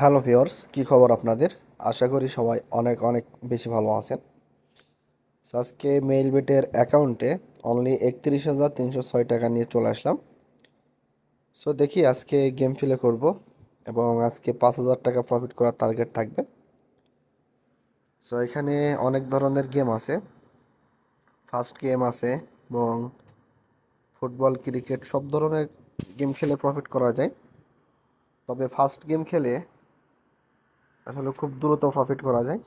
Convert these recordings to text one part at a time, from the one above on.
Hello viewers কী খবর আপনাদের? আশা করি সবাই অনেক অনেক বেশি ভালো আছেন। আজকে মেইল বেটের অ্যাকাউন্টে অনলি একত্রিশ হাজার তিনশো ছয় টাকা নিয়ে চলে আসলাম। সো দেখি আজকে গেম ফিলে করব এবং আজকে পাঁচ হাজার টাকা প্রফিট করার টার্গেট থাকবে। সো এখানে অনেক ধরনের গেম আছে। ফার্স্ট গেম আছে এবং ফুটবল ক্রিকেট সব ধরনের গেম খেলে প্রফিট করা যায়। তবে ফার্স্ট গেম খেলে আসলে খুব দ্রুত প্রফিট করা যায়।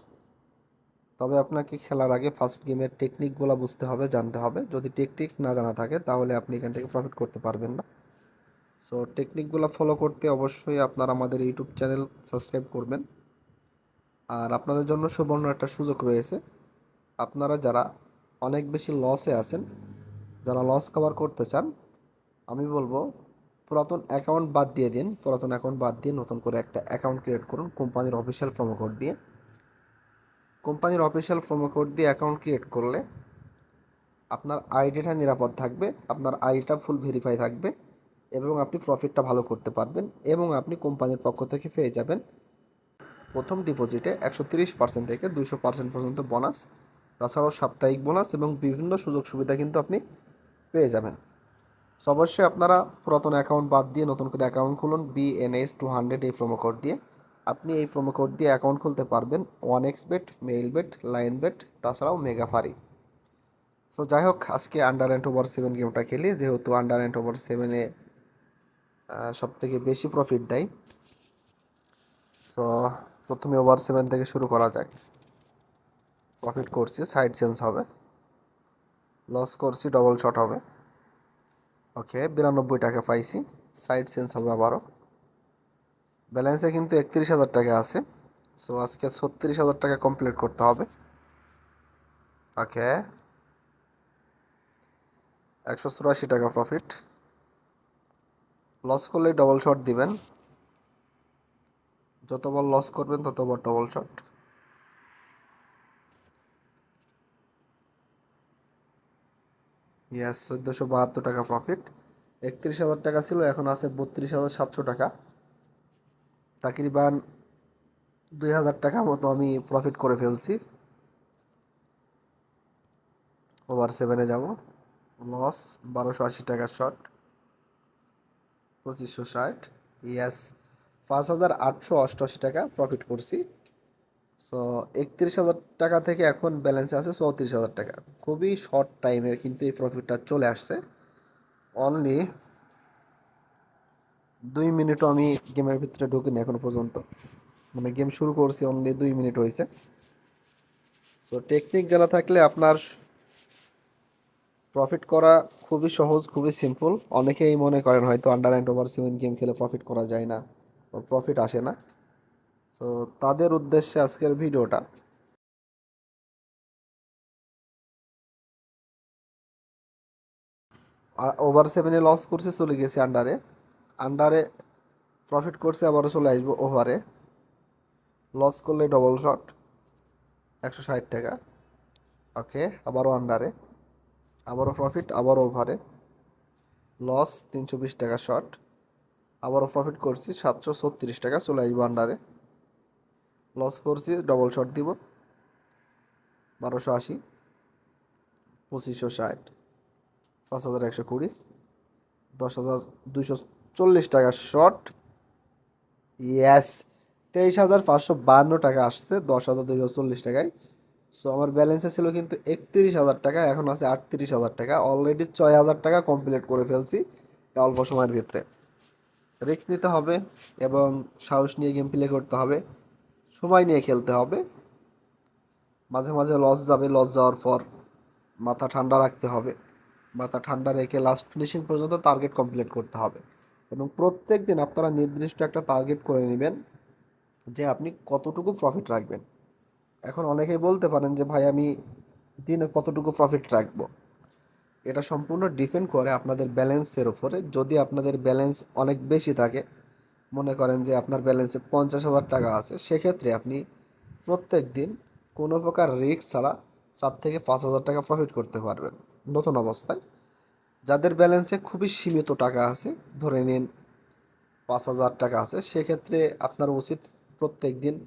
তবে আপনাকে খেলার আগে ফার্স্ট গেমের টেকনিকগুলো বুঝতে হবে, জানতে হবে। যদি টেকনিক না জানা থাকে, তাহলে আপনি এখান থেকে প্রফিট করতে পারবেন না। সো টেকনিকগুলো ফলো করতে অবশ্যই আপনারা আমাদের ইউটিউব চ্যানেল সাবস্ক্রাইব করবেন। আর আপনাদের জন্য সুবর্ণ একটা সুযোগ রয়েছে। আপনারা যারা অনেক বেশি লসে আছেন, যারা লস কভার করতে চান, আমি বলব পুরাতন অ্যাকাউন্ট বাদ দিয়ে দিন। পুরাতন অ্যাকাউন্ট বাদ দিয়ে নতুন করে একটা অ্যাকাউন্ট ক্রিয়েট করুন কোম্পানির অফিসিয়াল প্রোমো কোড দিয়ে। কোম্পানির অফিসিয়াল প্রোমো কোড দিয়ে অ্যাকাউন্ট ক্রিয়েট করলে আপনার আইডিটা নিরাপদ থাকবে, আপনার আইডিটা ফুল ভেরিফাই থাকবে এবং আপনি প্রফিটটা ভালো করতে পারবেন এবং আপনি কোম্পানির পক্ষ থেকে পেয়ে যাবেন প্রথম ডিপোজিটে একশো তিরিশ পার্সেন্ট থেকে দুইশো পার্সেন্ট পর্যন্ত বোনাস তাছাড়াও সাপ্তাহিক বোনাস এবং বিভিন্ন সুযোগ সুবিধা কিন্তু আপনি পেয়ে যাবেন। সো অবশ্যই আপনারা পুরাতন অ্যাকাউন্ট বাদ দিয়ে নতুন করে অ্যাকাউন্ট খুলুন বিএনএস টু হান্ড্রেড এই প্রোমো কোড দিয়ে। আপনি এই প্রোমো কোড দিয়ে অ্যাকাউন্ট খুলতে পারবেন one X bet mail bet line bet তাছাড়াও মেগাফারি সো যাই হোক, আজকে আন্ডার অ্যান্ড ওভার সেভেন গেমটা খেলি, যেহেতু আন্ডার অ্যান্ড ওভার সেভেনে সব থেকে বেশি প্রফিট দেয়। সো প্রথমে ওভার সেভেন থেকে শুরু করা যাক। প্রফিট করছি সাইড চেঞ্জ হবে। লস করছি ডবল শট হবে। ওকে, বিরানব্বই টাকা পাইছি। সাইড চেঞ্জ হবে আবারও। ব্যালেন্সে কিন্তু একত্রিশ হাজার টাকা আছে। সো, আজকে ছত্রিশ হাজার টাকা কমপ্লিট করতে হবে। ওকে। একশো চুরাশি টাকা প্রফিট লস করলে ডবল শট দিবেন। যতবার লস করবেন, ততবার ডবল শট ইয়াস চোদ্দোশো বাহাত্তর টাকা প্রফিট একত্রিশ হাজার টাকা ছিল, এখন আছে বত্রিশ হাজার সাতশো টাকা। তাকরিবান দুই হাজার টাকা মতো আমি প্রফিট করে ফেলছি। ওভার সেভেনে যাব। লস বারোশো আশি টাকা শট পঁচিশশো ষাট। ইয়াস পাঁচ হাজার আটশো অষ্টআশি টাকা প্রফিট করছি। সো একত্রিশ হাজার টাকা থেকে এখন ব্যালেন্সে আছে চৌত্রিশ হাজার টাকা। খুবই শর্ট টাইমে কিন্তু এই প্রফিটটা চলে আসছে। অনলি দুই মিনিটও আমি গেমের ভিতরে ঢুকিনি এখনও পর্যন্ত। মানে গেম শুরু করছি অনলি দুই মিনিট হয়েছে। সো টেকনিক জানা থাকলে আপনার প্রফিট করা খুবই সহজ, খুবই সিম্পল অনেকেই মনে করেন হয়তো under and over seven game খেলে প্রফিট করা যায় না প্রফিট আসে না। সো তাদের উদ্দেশ্যে আজকের ভিডিওটা। ওভার সেভেনে লস করছে, চলে গেছে আন্ডারে আন্ডারে প্রফিট করছে, আবারও চলে আসব ওভারে লস করলে ডবল শট একশো ষাট টাকা। ওকে আবারও আন্ডারে আবারও প্রফিট আবারও ওভারে লস তিনশো বিশ টাকা শট আবারও প্রফিট করছি, সাতশো ছত্রিশ টাকা, চলে আসব আন্ডারে লস করছি ডবল শট দিব। বারোশো আশি, পঁচিশশো ষাট, পাঁচ হাজার একশো কুড়ি, দশ হাজার দুইশো চল্লিশ টাকা শট ইয়াস তেইশ হাজার পাঁচশো বান্ন টাকা আসছে, দশ হাজার দুইশো চল্লিশ টাকায়। সো আমার ব্যালেন্সে ছিল কিন্তু একত্রিশ হাজার টাকা, এখন আছে আটত্রিশ হাজার টাকা। অলরেডি ছয় হাজার টাকা কমপ্লিট করে ফেলছি অল্প সময়ের ভিতরে। রিস্ক নিতে হবে এবং সাহস নিয়ে গেম প্লে করতে হবে। সময় নিয়ে খেলতে হবে। মাঝে মাঝে লস যাবে লস যাওয়ার পর মাথা ঠান্ডা রাখতে হবে। মাথা ঠান্ডা রেখে লাস্ট ফিনিশিং পর্যন্ত টার্গেট কমপ্লিট করতে হবে। এবং প্রত্যেক দিন আপনারা নির্দিষ্ট একটা টার্গেট করে নেবেন যে আপনি কতটুকু প্রফিট রাখবেন। এখন অনেকেই বলতে পারেন যে, ভাই, আমি দিনে কতটুকু প্রফিট রাখব? এটা সম্পূর্ণ ডিপেন্ড করে আপনাদের ব্যালেন্সের ওপরে যদি আপনাদের ব্যালেন্স অনেক বেশি থাকে মনে করেন যে আপনার ব্যালেন্সে পঞ্চাশ হাজার টাকা আছে, সেক্ষেত্রে আপনি প্রত্যেক দিন কোনো প্রকার রিস্ক ছাড়া চার থেকে পাঁচ হাজার টাকা প্রফিট করতে পারবেন। নতুন অবস্থায়। যাদের ব্যালেন্সে খুবই সীমিত টাকা আছে, ধরে নিন পাঁচ হাজার টাকা আছে, সেক্ষেত্রে আপনার উচিত প্রত্যেক দিন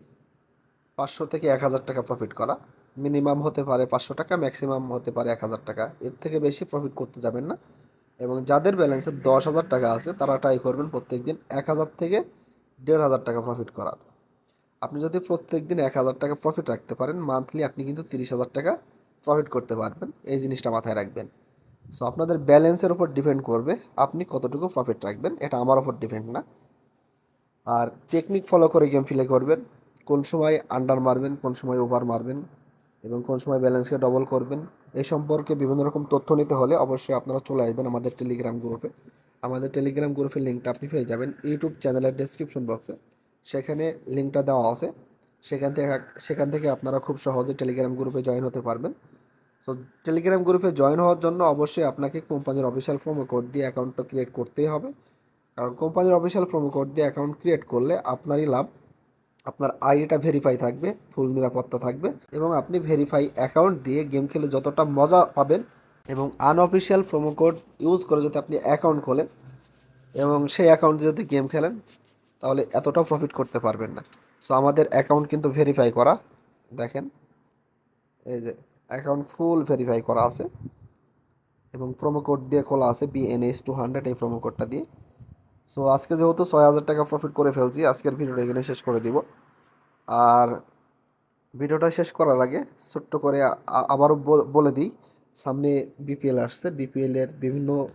পাঁচশো থেকে এক হাজার টাকা প্রফিট করা। মিনিমাম হতে পারে পাঁচশো টাকা ম্যাক্সিমাম হতে পারে এক হাজার টাকা। এর থেকে বেশি প্রফিট করতে যাবেন না। এবং যাদের ব্যালেন্সে দশ হাজার টাকা আছে, তারা ট্রাই করবেন প্রত্যেক দিন এক হাজার থেকে দেড় হাজার টাকা প্রফিট করার। আপনি যদি প্রত্যেক দিন এক হাজার টাকা প্রফিট রাখতে পারেন মান্থলি আপনি কিন্তু তিরিশ হাজার টাকা প্রফিট করতে পারবেন। এই জিনিসটা মাথায় রাখবেন। সো আপনাদের ব্যালেন্সের উপর ডিপেন্ড করবে আপনি কতটুকু প্রফিট রাখবেন, এটা আমার উপর ডিপেন্ড না। আর টেকনিক ফলো করে গেম ফিলে করবেন। কোন সময় আন্ডার মারবেন, কোন সময় ওভার মারবেন। এবং কোন সময় ব্যালেন্সকে ডবল করবেন এই সম্পর্কে বিভিন্ন রকম তথ্য নিতে হলে অবশ্যই আপনারা চলে আসবেন আমাদের টেলিগ্রাম গ্রুপে আমাদের টেলিগ্রাম গ্রুপের লিঙ্কটা আপনি পেয়ে যাবেন ইউটিউব চ্যানেলের ডেসক্রিপশন বক্সে সেখানে লিঙ্কটা দেওয়া আছে। সেখান থেকে সেখান থেকে আপনারা খুব সহজে টেলিগ্রাম গ্রুপে জয়েন হতে পারবেন। সো টেলিগ্রাম গ্রুপে জয়েন হওয়ার জন্য অবশ্যই আপনাকে কোম্পানির অফিসিয়াল প্রোমো কোড দিয়ে অ্যাকাউন্টটা ক্রিয়েট করতেই হবে। কারণ কোম্পানির অফিসিয়াল প্রোমো কোড দিয়ে অ্যাকাউন্ট ক্রিয়েট করলে আপনারই লাভ। আপনার আইডিটা ভেরিফাই থাকবে ফুল নিরাপত্তা থাকবে এবং আপনি ভেরিফাই অ্যাকাউন্ট দিয়ে গেম খেলে যতটা মজা পাবেন এবং আনঅফিসিয়াল প্রোমো কোড ইউজ করে যদি আপনি অ্যাকাউন্ট খোলেন এবং সেই অ্যাকাউন্টে যদি গেম খেলেন, তাহলে এতটাও প্রফিট করতে পারবেন না। সো আমাদের অ্যাকাউন্ট কিন্তু ভেরিফাই করা, দেখেন, এই যে অ্যাকাউন্ট ফুল ভেরিফাই করা আছে এবং প্রোমো কোড দিয়ে খোলা আছে বিএনএস টু হান্ড্রেড এই প্রোমো কোডটা দিয়ে। সো আজকে যেহেতু ছয় হাজার টাকা প্রফিট করে ফেলছি, আজকের ভিডিওটা এখানে শেষ করে দিব। আর ভিডিওটা শেষ করার আগে ছোট্ট করে আবারও বল- দিই, সামনে বিপিএল আসছে। বিপিএলের বিভিন্ন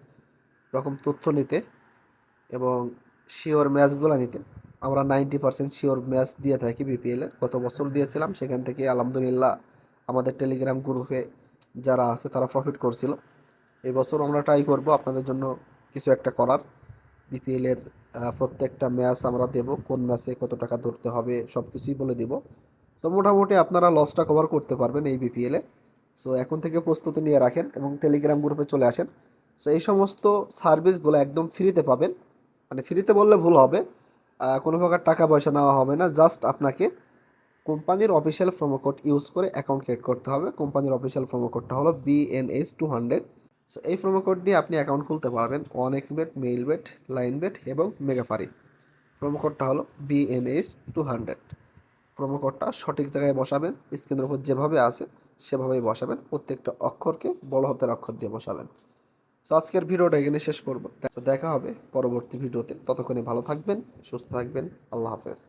রকম তথ্য নিতে এবং শিওর ম্যাচগুলো নিতে। আমরা নাইনটি পার্সেন্ট শিওর ম্যাচ দিয়ে থাকি বিপিএলে গত বছর দিয়েছিলাম, সেখান থেকে আলহামদুলিল্লাহ আমাদের টেলিগ্রাম গ্রুপে যারা আছে, তারা প্রফিট করছিল। এই বছর আমরা ট্রাই করব আপনাদের জন্য কিছু একটা করার। বিপিএলের প্রত্যেকটা ম্যাচ আমরা দেব, কোন ম্যাচে কত টাকা ধরতে হবে সব কিছুই বলে দিব। তো মোটামুটি আপনারা লসটা কভার করতে পারবেন এই বিপিএলে সো এখন থেকে প্রস্তুতি নিয়ে রাখেন এবং টেলিগ্রাম গ্রুপে চলে আসেন। সো এই সমস্ত সার্ভিসগুলো একদম ফ্রিতে পাবেন। মানে ফ্রিতে বললে ভুল হবে। কোনো প্রকার টাকা পয়সা নেওয়া হবে না। জাস্ট আপনাকে কোম্পানির অফিসিয়াল প্রোমো কোড ইউজ করে অ্যাকাউন্ট ক্রিয়েট করতে হবে। কোম্পানির অফিসিয়াল প্রোমো কোডটা হলো বিএনএস টু হান্ড্রেড সো এই প্রোমো কোড দিয়ে আপনি অ্যাকাউন্ট খুলতে পারবেন one X bet mail bet line bet এবং মেগাফারি প্রোমো কোডটা হলো বিএনএস টু হান্ড্রেড প্রোমো কোডটা সঠিক জায়গায় বসাবেন, স্ক্রিনের উপর যেভাবে আছে সেভাবেই বসাবেন, প্রত্যেকটা অক্ষরকে বড় হাতের অক্ষর দিয়ে বসাবেন। সো আজকের ভিডিওটা এখানে শেষ করব। দেখা হবে পরবর্তী ভিডিওতে। ততক্ষণে ভালো থাকবেন, সুস্থ থাকবেন, আল্লাহ হাফেজ।